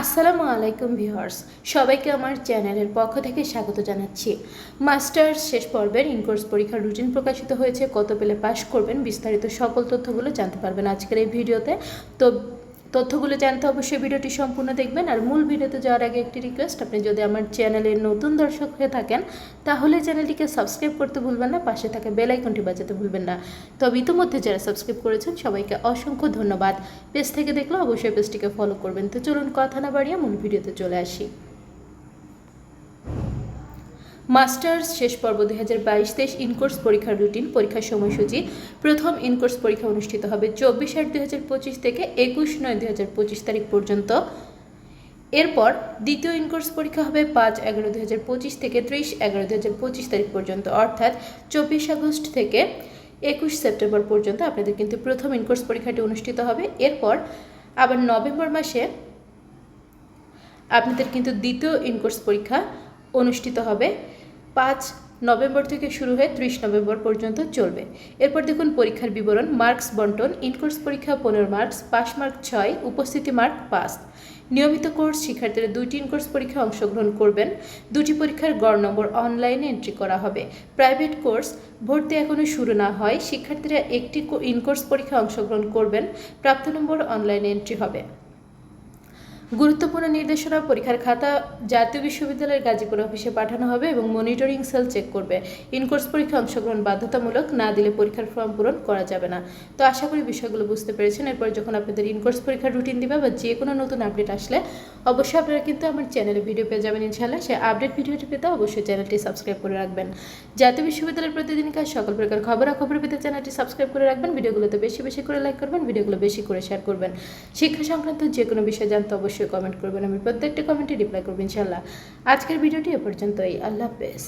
আসসালামু আলাইকুম ভিউয়ার্স, সবাইকে আমার চ্যানেলের পক্ষ থেকে স্বাগত জানাচ্ছি। মাস্টার্স শেষ পর্বের ইনকোর্স পরীক্ষার রুটিন প্রকাশিত হয়েছে, কত পেলে পাশ করবেন বিস্তারিত সকল তথ্যগুলো জানতে পারবেন আজকের এই ভিডিওতে। তো তথ্যগুলো জানতে অবশ্যই ভিডিওটি সম্পূর্ণ দেখবেন। আর মূল ভিডিওতে যাওয়ার আগে একটি রিকোয়েস্ট আপনি যদি আমার চ্যানেলের নতুন দর্শক হয়ে থাকেন, তাহলে চ্যানেলটিকে সাবস্ক্রাইব করতে ভুলবেন না, পাশে থাকে বেল আইকনটি বাজাতে ভুলবেন না। তবে ইতিমধ্যে যারা সাবস্ক্রাইব করেছেন, সবাইকে অসংখ্য ধন্যবাদ। পেজ থেকে দেখলে অবশ্যই পেজটিকে ফলো করবেন। তো চলুন কথা না বাড়িয়ে মূল ভিডিওতে চলে আসি। মাস্টার্স শেষ পর্ব দুই হাজার বাইশ তেইশ ইনকোর্স পরীক্ষার রুটিন, পরীক্ষার সময়সূচি। প্রথম ইনকোর্স পরীক্ষা অনুষ্ঠিত হবে চব্বিশ আট দুই হাজার পঁচিশ থেকে একুশ নয় দুই হাজার পঁচিশ তারিখ পর্যন্ত। এরপর দ্বিতীয় ইনকোর্স পরীক্ষা হবে পাঁচ এগারো দুই হাজার পঁচিশ থেকে ত্রিশ এগারো দুই হাজার পঁচিশ তারিখ পর্যন্ত। অর্থাৎ চব্বিশ আগস্ট থেকে একুশ সেপ্টেম্বর পর্যন্ত আপনাদের কিন্তু প্রথম ইনকোর্স পরীক্ষাটি অনুষ্ঠিত হবে। এরপর আবার নভেম্বর মাসে আপনাদের কিন্তু দ্বিতীয় ইনকোর্স পরীক্ষা অনুষ্ঠিত হবে। পাঁচ নভেম্বর থেকে শুরু হয়ে ত্রিশ নভেম্বর পর্যন্ত চলবে। এরপর দেখুন পরীক্ষার বিবরণ, মার্কস বন্টন, ইনকোর্স পরীক্ষা পনেরো মার্কস পাস মার্ক ছয়, উপস্থিতি মার্ক পাস নিয়মিত কোর্স শিক্ষার্থীরা দুইটি ইনকোর্স পরীক্ষায় অংশগ্রহণ করবেন। দুটি পরীক্ষার গড় নম্বর অনলাইনে এন্ট্রি করা হবে। প্রাইভেট কোর্স ভর্তি এখনও শুরু না হয়। শিক্ষার্থীরা একটি ইনকোর্স পরীক্ষায় অংশগ্রহণ করবেন। প্রাপ্ত নম্বর অনলাইনে এন্ট্রি হবে। গুরুত্বপূর্ণ নির্দেশনা পরীক্ষার খাতা জাতীয় বিশ্ববিদ্যালয়ের গাজীপুর অফিসে পাঠানো হবে এবং মনিটরিং সেল চেক করবে। ইনকোর্স পরীক্ষা অংশগ্রহণ বাধ্যতামূলক না দিলে পরীক্ষার ফর্ম পূরণ করা যাবে না। তো আশা করি বিষয়গুলো বুঝতে পেরেছেন। এরপর যখন আপনাদের ইনকোর্স পরীক্ষার রুটিন দিবে বা যে কোনো নতুন আপডেট আসলে অবশ্যই আপনারা কিন্তু আমার চ্যানেলে ভিডিও পেয়ে যাবেন ইনশাল্লাহ সে আপডেট ভিডিওটি পেতে অবশ্যই চ্যানেলটি সাবস্ক্রাইব করে রাখবেন। জাতীয় বিশ্ববিদ্যালয়ের প্রতিদিনকার সকল প্রকার খবরাখবর পেতে চ্যানেলটি সাবস্ক্রাইব করে রাখবেন। ভিডিওগুলোতে বেশি বেশি করে লাইক করবেন, ভিডিওগুলো বেশি করে শেয়ার করবেন। শিক্ষা সংক্রান্ত যে কোনো বিষয় জানতে অবশ্যই কমেন্ট করবেন, আমি প্রত্যেকটি কমেন্টে রিপ্লাই করব ইনশাল্লাহ আজকের ভিডিওটি এ পর্যন্তই, আল্লাহ হাফেজ।